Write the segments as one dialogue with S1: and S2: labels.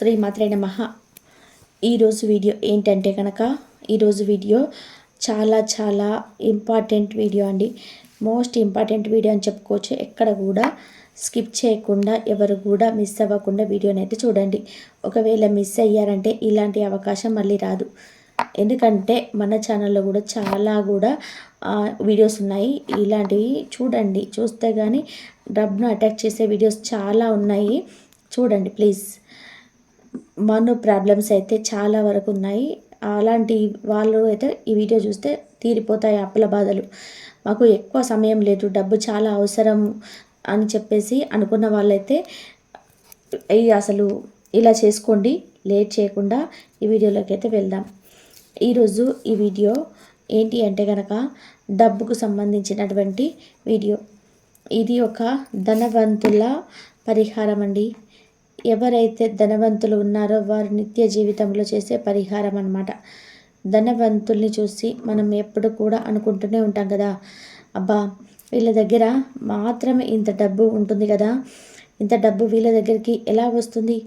S1: శ్రీ మాత్రే నమ. ఈరోజు వీడియో ఏంటంటే కనుక ఈరోజు వీడియో చాలా చాలా ఇంపార్టెంట్ వీడియో అండి. మోస్ట్ ఇంపార్టెంట్ వీడియో అని చెప్పుకోవచ్చు. ఎక్కడ కూడా స్కిప్ చేయకుండా ఎవరు కూడా మిస్ అవ్వకుండా వీడియోని అయితే చూడండి. ఒకవేళ మిస్ అయ్యారంటే ఇలాంటి అవకాశం మళ్ళీ రాదు. ఎందుకంటే మన ఛానల్లో కూడా చాలా కూడా వీడియోస్ ఉన్నాయి. ఇలాంటివి చూడండి. చూస్తే కానీ డబ్బును అటాక్ చేసే వీడియోస్ చాలా ఉన్నాయి. చూడండి ప్లీజ్. మను ప్రాబ్లమ్స్ అయితే చాలా వరకు ఉన్నాయి. అలాంటి వాళ్ళు అయితే ఈ వీడియో చూస్తే తీరిపోతాయి అప్పుల బాధలు. మాకు ఎక్కువ సమయం లేదు డబ్బు చాలా అవసరం అని చెప్పేసి అనుకున్న వాళ్ళైతే అసలు ఇలా చేసుకోండి లేట్ చేయకుండా ఈ వీడియోలోకి అయితే వెళ్దాం. ఈరోజు ఈ వీడియో ఏంటి అంటే కనుక డబ్బుకు సంబంధించినటువంటి వీడియో. ఇది ఒక ధనవంతుల పరిహారం అండి. ఎవరైతే ధనవంతులు ఉన్నారో వారు నిత్య జీవితంలో చేసే పరిహారం అనమాట ధనవంతుల్ని చూసి మనం ఎప్పుడు కూడా అనుకుంటూనే ఉంటాం కదా. అబ్బా వీళ్ళ దగ్గర మాత్రమే ఇంత డబ్బు ఉంటుంది కదా. ఇంత డబ్బు వీళ్ళ దగ్గరికి ఎలా వస్తుంది?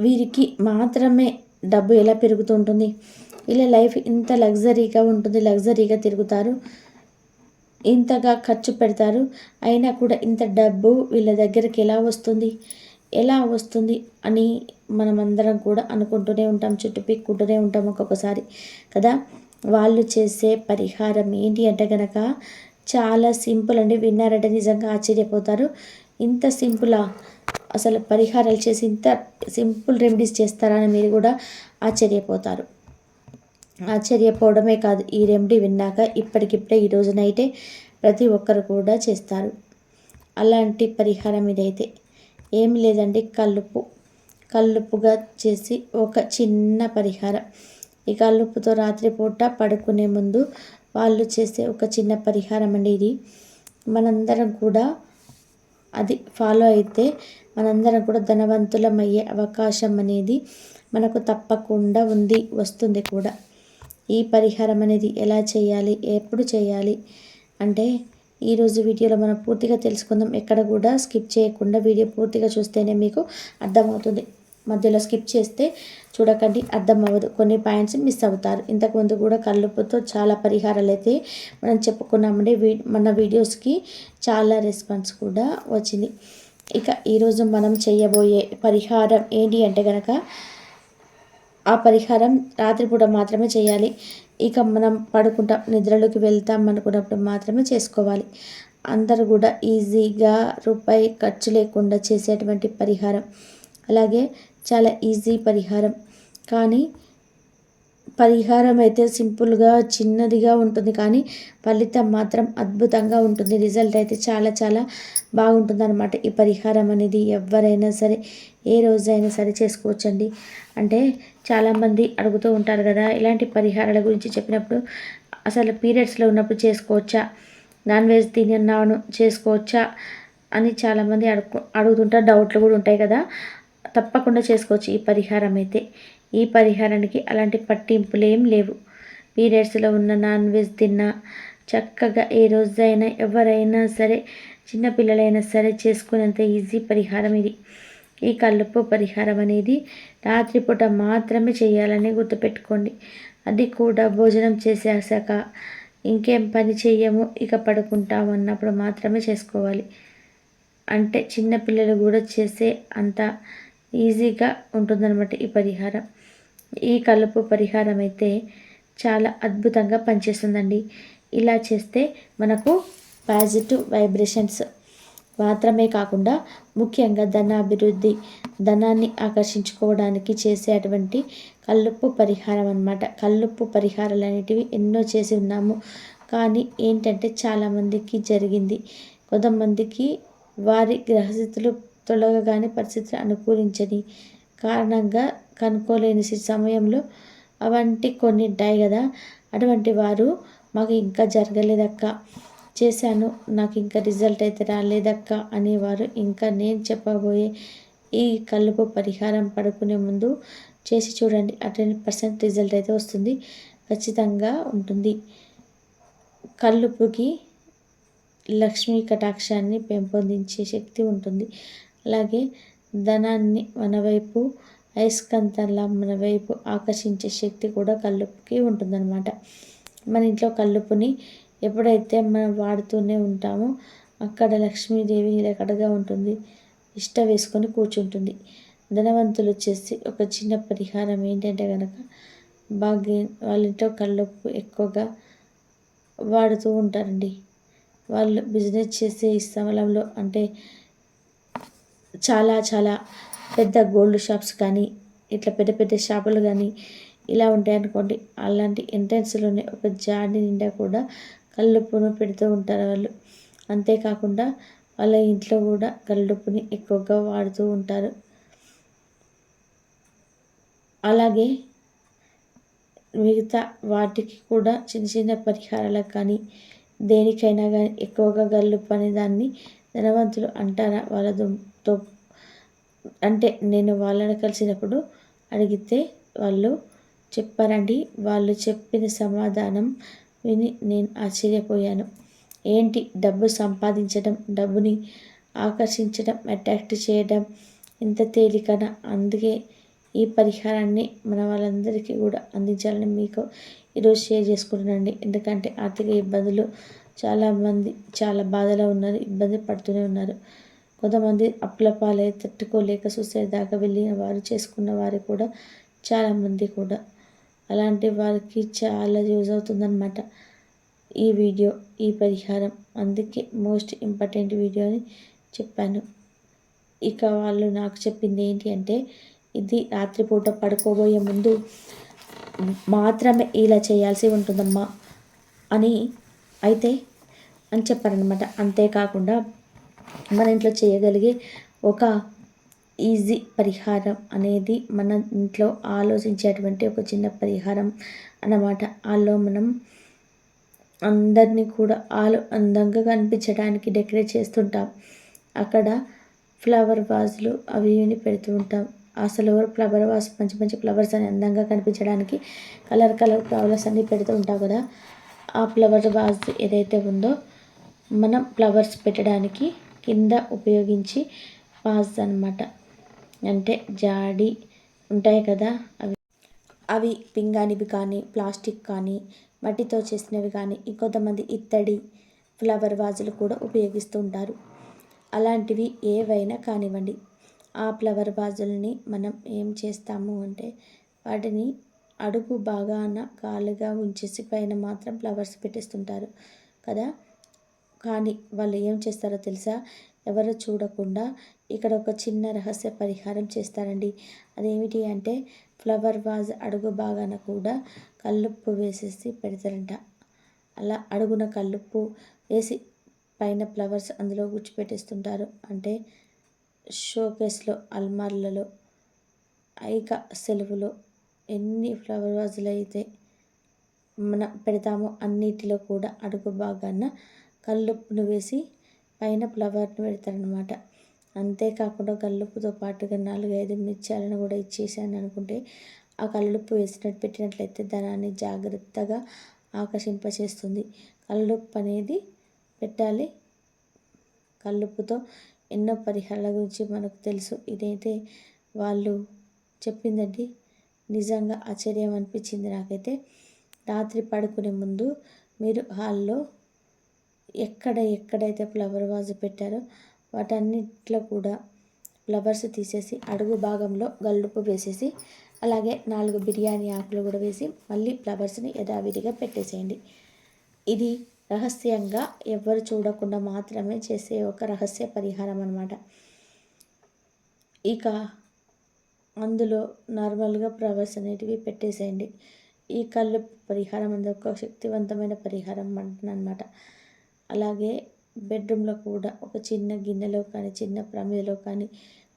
S1: వీరికి మాత్రమే డబ్బు ఎలా పెరుగుతూ ఉంటుంది? వీళ్ళ లైఫ్ ఇంత లగ్జరీగా ఉంటుంది లగ్జరీగా తిరుగుతారు. ఇంతగా ఖర్చు పెడతారు? అయినా కూడా ఇంత డబ్బు వీళ్ళ దగ్గరికి ఎలా వస్తుంది? ఎలా వస్తుంది అని మనమందరం కూడా అనుకుంటూనే ఉంటాం చుట్టూ పీక్కుంటూనే ఉంటాం ఒక్కొక్కసారి కదా? వాళ్ళు చేసే పరిహారం ఏంటి అంటే కనుక చాలా సింపుల్ అండి. విన్నారంటే నిజంగా ఆశ్చర్యపోతారు. ఇంత సింపులా? అసలు పరిహారాలు చేసి ఇంత సింపుల్ రెమెడీస్ చేస్తారా అని మీరు కూడా ఆశ్చర్యపోతారు. ఆశ్చర్యపోవడమే కాదు ఈ రెమెడీ విన్నాక ఇప్పటికిప్పుడే ఈ రోజునైతే ప్రతి ఒక్కరు కూడా చేస్తారు. అలాంటి పరిహారం ఇదైతే. ఏమి లేదండి కల్లుపు కల్లుపుగా చేసి ఒక చిన్న పరిహారం. ఈ కల్లుపుతో రాత్రిపూట పడుకునే ముందు వాళ్ళు చేసే ఒక చిన్న పరిహారం అండి ఇది. మనందరం కూడా అది ఫాలో అయితే మనందరం కూడా ధనవంతులమయ్యే అవకాశం అనేది మనకు తప్పకుండా ఉంది వస్తుంది కూడా. ఈ పరిహారం అనేది ఎలా చేయాలి? ఎప్పుడు చేయాలి? అంటే ఈరోజు వీడియోలో మనం పూర్తిగా తెలుసుకుందాం. ఎక్కడ కూడా స్కిప్ చేయకుండా వీడియో పూర్తిగా చూస్తేనే మీకు అర్థమవుతుంది. మధ్యలో స్కిప్ చేస్తే చూడకండి అర్థం అవ్వదు కొన్ని పాయింట్స్ మిస్ అవుతారు. ఇంతకుముందు కూడా కళ్ళుపుతో చాలా పరిహారాలు అయితే మనం చెప్పుకున్నామంటే వీ మన వీడియోస్కి చాలా రెస్పాన్స్ కూడా వచ్చింది. ఇక ఈరోజు మనం చేయబోయే పరిహారం ఏంటి అంటే కనుక ఆ పరిహారం రాత్రిపూట మాత్రమే చేయాలి. ఇక మనం పడుకుంటాం నిద్రలోకి వెళ్తాం అనుకున్నప్పుడు మాత్రమే చేసుకోవాలి. అందరూ కూడా ఈజీగా రూపాయి ఖర్చు లేకుండా చేసేటువంటి పరిహారం. అలాగే చాలా ఈజీ పరిహారం. కానీ పరిహారం అయితే సింపుల్గా చిన్నదిగా ఉంటుంది. కానీ ఫలితం మాత్రం అద్భుతంగా ఉంటుంది. రిజల్ట్ అయితే చాలా చాలా బాగుంటుంది అనమాట ఈ పరిహారం అనేది ఎవరైనా సరే ఏ రోజైనా సరే చేసుకోవచ్చండి. అంటే చాలామంది అడుగుతూ ఉంటారు కదా ఇలాంటి పరిహారాల గురించి చెప్పినప్పుడు అసలు పీరియడ్స్లో ఉన్నప్పుడు చేసుకోవచ్చా? నాన్ వెజ్ తిన్నాను చేసుకోవచ్చా? అని చాలామంది అడుగు అడుగుతుంటారు. డౌట్లు కూడా ఉంటాయి కదా. తప్పకుండా చేసుకోవచ్చు ఈ పరిహారం అయితే. ఈ పరిహారానికి అలాంటి పట్టింపులు ఏం లేవు. పీరియడ్స్లో ఉన్న నాన్ వెజ్ తిన్నా చక్కగా ఏ రోజైనా ఎవరైనా సరే చిన్నపిల్లలైనా సరే చేసుకునేంత ఈజీ పరిహారం ఇది. ఈ కల్లుపు పరిహారం అనేది రాత్రిపూట మాత్రమే చేయాలని గుర్తుపెట్టుకోండి. అది కూడా భోజనం చేసేసాక ఇంకేం పని చేయము ఇక పడుకుంటాము అన్నప్పుడు మాత్రమే చేసుకోవాలి. అంటే చిన్నపిల్లలు కూడా చేసే అంత ఈజీగా ఉంటుందన్నమాట ఈ పరిహారం. ఈ కలుపు పరిహారం అయితే చాలా అద్భుతంగా పనిచేస్తుందండి. ఇలా చేస్తే మనకు పాజిటివ్ వైబ్రేషన్స్ మాత్రమే కాకుండా ముఖ్యంగా ధన అభివృద్ధి ధనాన్ని ఆకర్షించుకోవడానికి చేసే అటువంటి కల్లుప్పు పరిహారం అనమాట కల్లుప్పు పరిహారాలు అనేటివి ఎన్నో చేసి ఉన్నాము. కానీ ఏంటంటే చాలామందికి జరిగింది. కొంతమందికి వారి గ్రహస్థితులు తొలగగానే పరిస్థితులు అనుకూలించని కారణంగా కనుక్కోలేని సమయంలో అవంటి కొన్ని ఉంటాయి కదా. అటువంటి వారు మాకు ఇంకా జరగలేదక్క. చేశాను. నాకు ఇంకా రిజల్ట్ అయితే రాలేదక్క అనేవారు. ఇంకా నేను చెప్పబోయే ఈ కలుపు పరిహారం పడుకునే ముందు చేసి చూడండి. హండ్రెడ్ పర్సెంట్ రిజల్ట్ అయితే వస్తుంది. ఖచ్చితంగా ఉంటుంది. కల్లుపుకి లక్ష్మీ కటాక్షాన్ని పెంపొందించే శక్తి ఉంటుంది. అలాగే ధనాన్ని మన వైపు అయస్కాంతంలా మన వైపు ఆకర్షించే శక్తి కూడా కల్లుపుకి ఉంటుందన్నమాట. మన ఇంట్లో కల్లుపుని ఎప్పుడైతే మనం వాడుతూనే ఉంటామో అక్కడ లక్ష్మీదేవి నిలకడగా ఉంటుంది ఇష్ట వేసుకొని కూర్చుంటుంది. ధనవంతులు వచ్చేసి ఒక చిన్న పరిహారం ఏంటంటే కనుక బాగా వాళ్ళ ఇంట్లో ఎక్కువగా వాడుతూ ఉంటారండి. వాళ్ళు బిజినెస్ చేసే ఈ స్థలంలో అంటే చాలా చాలా పెద్ద గోల్డ్ షాప్స్ కానీ ఇట్లా పెద్ద పెద్ద షాపులు కానీ ఇలా ఉంటాయనుకోండి. అలాంటి ఎంట్రన్స్లోనే ఒక జాడి నిండా కూడా కళ్ళుప్పును పెడుతూ ఉంటారు వాళ్ళు. అంతేకాకుండా వాళ్ళ ఇంట్లో కూడా కళ్ళుప్పుని ఎక్కువగా వాడుతూ ఉంటారు. అలాగే మిగతా వాటికి కూడా చిన్న చిన్న పరిహారాలకు కానీ దేనికైనా కానీ ఎక్కువగా గల్లుప్పు అనే దాన్ని ధనవంతులు అంటారా? వాళ్ళతో అంటే నేను వాళ్ళని కలిసినప్పుడు అడిగితే వాళ్ళు చెప్పారండి. వాళ్ళు చెప్పిన సమాధానం విని నేను ఆశ్చర్యపోయాను. ఏంటి? డబ్బు సంపాదించడం డబ్బుని ఆకర్షించడం అట్రాక్ట్ చేయడం ఇంత తేలికన? అందుకే ఈ పరిహారాన్ని మన వాళ్ళందరికీ కూడా అందించాలని మీకు ఈరోజు షేర్ చేసుకుంటున్నాండి ఎందుకంటే ఆర్థిక ఇబ్బందులు చాలామంది చాలా బాధలో ఉన్నారు ఇబ్బంది పడుతూనే ఉన్నారు. కొంతమంది అప్పుల పాలై తట్టుకోలేక సూసైడ్ దాకా వెళ్ళిన వారు చేసుకున్న వారు కూడా చాలామంది కూడా. అలాంటి వారికి చాలా యూజ్ అవుతుందన్నమాట ఈ వీడియో ఈ పరిహారం. అందుకే మోస్ట్ ఇంపార్టెంట్ వీడియో అని చెప్పాను. ఇక వాళ్ళు నాకు చెప్పింది ఏంటి అంటే ఇది రాత్రిపూట పడుకోబోయే ముందు మాత్రమే ఇలా చేయాల్సి ఉంటుందమ్మా అని అయితే అని చెప్పారనమాట అంతేకాకుండా మన ఇంట్లో చేయగలిగే ఒక ఈజీ పరిహారం అనేది మన ఇంట్లో ఆలోచించేటువంటి ఒక చిన్న పరిహారం అన్నమాట. ఆలో మనం అందరినీ కూడా ఆలు అందంగా కనిపించడానికి డెకరేట్ చేస్తుంటాం. అక్కడ ఫ్లవర్ వాజులు అవి ఇవి పెడుతూ ఉంటాం. అసలు ఫ్లవర్ వాస్ మంచి మంచి ఫ్లవర్స్ అని అందంగా కనిపించడానికి కలర్ కలర్ ఫ్లవర్స్ అన్నీ పెడుతూ ఉంటాం కదా. ఆ ఫ్లవర్ వాజ్ ఏదైతే ఉందో మనం ఫ్లవర్స్ పెట్టడానికి కింద ఉపయోగించి వాజ్ అనమాట అంటే జాడి ఉంటాయి కదా అవి. అవి పింగాణివి కానీ ప్లాస్టిక్ కానీ మట్టితో చేసినవి కానీ ఇంకొంతమంది ఇత్తడి ఫ్లవర్ వాజులు కూడా ఉపయోగిస్తూ ఉంటారు. అలాంటివి ఏవైనా కానివ్వండి. ఆ ఫ్లవర్ వాజుల్ని మనం ఏం చేస్తాము అంటే వాటిని అడుగు బాగాన ఖాళీగా ఉంచేసి పైన మాత్రం ఫ్లవర్స్ పెట్టేస్తుంటారు కదా. కానీ వాళ్ళు ఏం చేస్తారో తెలుసా? ఎవరు చూడకుండా ఇక్కడ ఒక చిన్న రహస్య పరిహారం చేస్తారండి. అదేమిటి అంటే ఫ్లవర్ వాజ్ అడుగు బాగాన కూడా కల్లుప్పు వేసేసి పెడతారంట. అలా అడుగున కల్లుప్పు వేసి పైన ఫ్లవర్స్ అందులో గుచ్చిపెట్టేస్తుంటారు. అంటే షోకేస్లో అల్మార్లలో ఐక సెలవులో ఎన్ని ఫ్లవర్ వాజులు అయితే మనం పెడతామో అన్నిటిలో కూడా అడుగు బాగాన కల్లుప్పును వేసి పైన ఫ్లవర్ని పెడతారనమాట అంతేకాకుండా కల్లుప్పుతో పాటుగా నాలుగు ఐదు మిర్చాలను కూడా ఇచ్చేసాను అనుకుంటే ఆ కల్లుప్పు వేసినట్టు పెట్టినట్లయితే ధనాన్ని జాగ్రత్తగా ఆకర్షింపచేస్తుంది. కల్లుప్పు అనేది పెట్టాలి. కల్లుప్పుతో ఎన్నో పరిహారాల గురించి మనకు తెలుసు. ఇదైతే వాళ్ళు చెప్పిందండి. నిజంగా ఆశ్చర్యం అనిపించింది నాకైతే. రాత్రి పడుకునే ముందు మీరు హాల్లో ఎక్కడ ఎక్కడైతే ఫ్లవర్ వాజ్ పెట్టారో వాటన్నిట్లో కూడా ఫ్లవర్స్ తీసేసి అడుగు భాగంలో గల్లుపు వేసేసి అలాగే నాలుగు బిర్యానీ ఆకులు కూడా వేసి మళ్ళీ ఫ్లవర్స్ని యథావిధిగా పెట్టేసేయండి. ఇది రహస్యంగా ఎవరు చూడకుండా మాత్రమే చేసే ఒక రహస్య పరిహారం అనమాట ఇక అందులో నార్మల్గా ఫ్లవర్స్ అనేటివి పెట్టేసేయండి. ఈ కళ్ళు పరిహారం అనేది ఒక శక్తివంతమైన పరిహారం అనమాట అలాగే బెడ్రూమ్లో కూడా ఒక చిన్న గిన్నెలో కానీ చిన్న ప్రమిదలో కానీ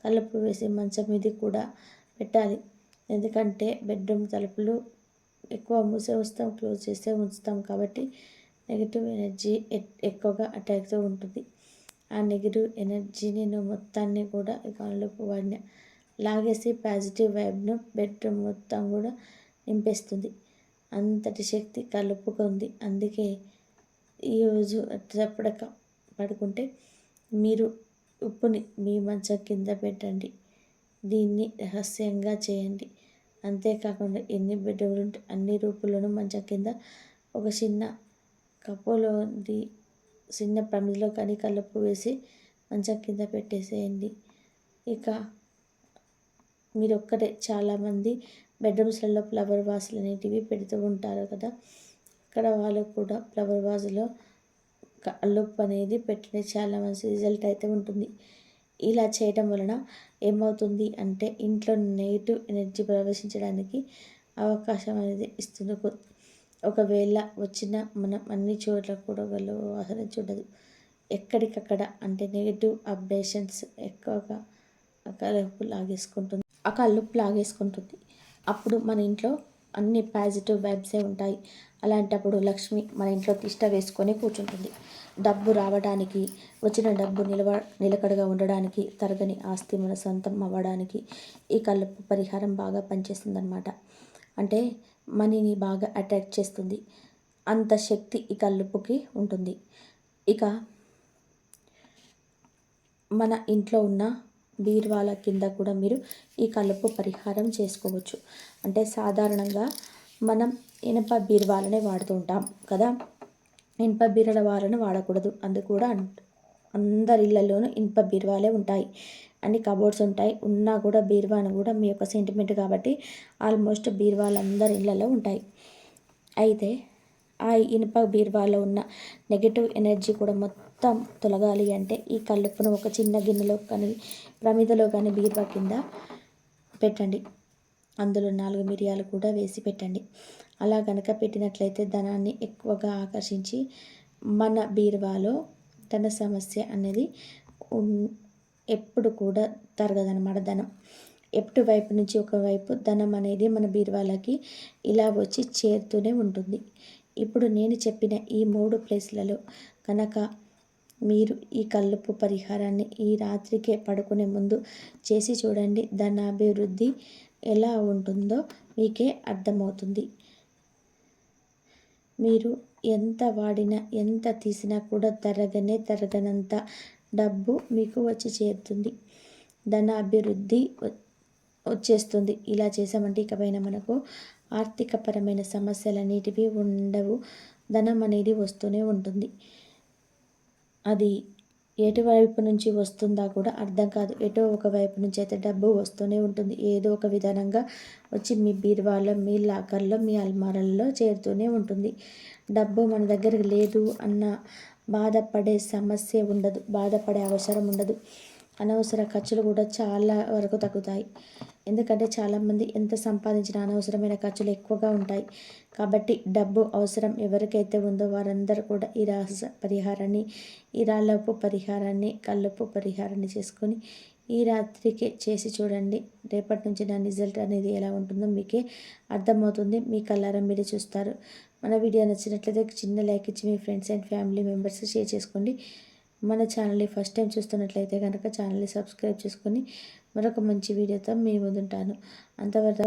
S1: కలుపు వేసి మంచం మీద కూడా పెట్టాలి. ఎందుకంటే బెడ్రూమ్ తలుపులు ఎక్కువ మూసే వస్తాం క్లోజ్ చేస్తే ఉంచుతాం కాబట్టి నెగిటివ్ ఎనర్జీ ఎక్కువగా అటాక్ అవుతూ ఉంటుంది. ఆ నెగిటివ్ ఎనర్జీని నేను మొత్తాన్ని కూడా కళ్ళపు వాడిన లాగేసి పాజిటివ్ వైబ్ను బెడ్రూమ్ మొత్తం కూడా నింపేస్తుంది. అంతటి శక్తి కలుపుగా ఉంది. అందుకే ఈరోజు చప్పడక పడుకుంటే మీరు ఉప్పుని మీ మంచం కింద పెట్టండి. దీన్ని రహస్యంగా చేయండి. అంతేకాకుండా ఎన్ని బెడ్రూమ్లు ఉంటే అన్ని రూపులను మంచం కింద ఒక చిన్న కప్పులోది చిన్న ప్రమిదిలో కానీ కలుపు వేసి మంచం కింద పెట్టేసేయండి. ఇక మీరు ఒక్కరే చాలామంది బెడ్రూమ్స్లలో ఫ్లవర్ వాజులు అనేటివి పెడుతూ ఉంటారు కదా. అక్కడ వాళ్ళు కూడా ఫ్లవర్ వాజులో కళ్ళొప్పు అనేది పెట్టిన చాలా మంచి రిజల్ట్ అయితే ఉంటుంది. ఇలా చేయడం వలన ఏమవుతుంది అంటే ఇంట్లో నెగిటివ్ ఎనర్జీ ప్రవేశించడానికి అవకాశం అనేది ఇస్తుంది. ఒకవేళ వచ్చిన మనం అన్ని చోట్ల కూడా వాళ్ళు అసలు చూడదు ఎక్కడికక్కడ అంటే నెగిటివ్ అప్డేషన్స్ ఎక్కువగా కలుపు లాగేసుకుంటుంది. ఆ కలుపు లాగేసుకుంటుంది. అప్పుడు మన ఇంట్లో అన్ని పాజిటివ్ వైబ్సే ఉంటాయి. అలాంటప్పుడు లక్ష్మి మన ఇంట్లో తిష్ట వేసుకొని కూర్చుంటుంది. డబ్బు రావడానికి వచ్చిన డబ్బు నిలవ నిలకడగా ఉండడానికి తరగని ఆస్తి మన సొంతం అవ్వడానికి ఈ కలుపు పరిహారం బాగా పనిచేస్తుందన్నమాట. అంటే మనీని బాగా అట్రాక్ట్ చేస్తుంది. అంత శక్తి ఈ కల్లుపుకి ఉంటుంది. ఇక మన ఇంట్లో ఉన్న బీరువాల కింద కూడా మీరు ఈ కలుపు పరిహారం చేసుకోవచ్చు. అంటే సాధారణంగా మనం ఇనప బీరువాలనే వాడుతూ ఉంటాం కదా? ఇనుప బీరల వాళ్ళని వాడకూడదు. అందు కూడా అందరి ఇళ్ళలోనూ ఇనుప బీరువాలే ఉంటాయి. అన్ని కబోర్డ్స్ ఉంటాయి. ఉన్నా కూడా బీరువాను కూడా మీ యొక్క సెంటిమెంట్ కాబట్టి ఆల్మోస్ట్ బీరువాలు అందరి ఇళ్ళలో ఉంటాయి. అయితే ఆ ఇనుప బీరువాలో ఉన్న నెగిటివ్ ఎనర్జీ కూడా మొత్తం తొలగాలి అంటే ఈ కల్లుప్పును ఒక చిన్న గిన్నెలో కానీ ప్రమిదలో కానీ బీరువా కింద పెట్టండి. అందులో నాలుగు మిరియాలు కూడా వేసి పెట్టండి. అలా గనక పెట్టినట్లయితే ధనాన్ని ఎక్కువగా ఆకర్షించి మన బీరువాలో ధన సమస్య అనేది ఎప్పుడు కూడా తరగదనమాట ధనం. ఎప్పుడు వైపు నుంచి ఒకవైపు ధనం అనేది మన బీరువాలకి ఇలా వచ్చి చేరుతూనే ఉంటుంది. ఇప్పుడు నేను చెప్పిన ఈ మూడు ప్లేస్లలో కనుక మీరు ఈ కల్లుపు పరిహారాన్ని ఈ రాత్రికే పడుకునే ముందు చేసి చూడండి. ధనాభివృద్ధి ఎలా ఉంటుందో మీకే అర్థమవుతుంది. మీరు ఎంత వాడినా ఎంత తీసినా కూడా తరగనే తరగనంత డబ్బు మీకు వచ్చి చేరుతుంది. ధన అభివృద్ధి వచ్చేస్తుంది. ఇలా చేసామంటే ఇకపైన మనకు ఆర్థికపరమైన సమస్యలు అనేటివి ఉండవు. ధనం అనేది వస్తూనే ఉంటుంది. అది ఎటువైపు నుంచి వస్తుందా కూడా అర్థం కాదు. ఎటో ఒక వైపు నుంచి అయితే డబ్బు వస్తూనే ఉంటుంది. ఏదో ఒక విధానంగా వచ్చి మీ బీరువాలో మీ లాకర్లో మీ అల్మారాల్లో చేరుతూనే ఉంటుంది. డబ్బు మన దగ్గర లేదు అన్న బాధపడే సమస్య ఉండదు. బాధపడే అవసరం ఉండదు. అనవసర ఖర్చులు కూడా చాలా వరకు తగ్గుతాయి. ఎందుకంటే చాలామంది ఎంత సంపాదించినా అనవసరమైన ఖర్చులు ఎక్కువగా ఉంటాయి. కాబట్టి డబ్బు అవసరం ఎవరికైతే ఉందో వారందరూ కూడా ఈ రహస్య పరిహారాన్ని ఈ రాళ్ళపు పరిహారాన్ని కళ్ళపు పరిహారాన్ని చేసుకొని ఈ రాత్రికే చేసి చూడండి. రేపటి నుంచి నా రిజల్ట్ అనేది ఎలా ఉంటుందో మీకే అర్థమవుతుంది. మీ కళ్ళారా మీరే చూస్తారు. మన వీడియో నచ్చినట్లయితే చిన్న లైక్ ఇచ్చి మీ friends and family members share చేసుకోండి. మన ఛానల్ని ఫస్ట్ టైం చూస్తున్నట్లయితే కనుక ఛానల్ని సబ్స్క్రైబ్ చేసుకొని మరొక మంచి వీడియోతో మీ ముందుంటాను. అంతవరకు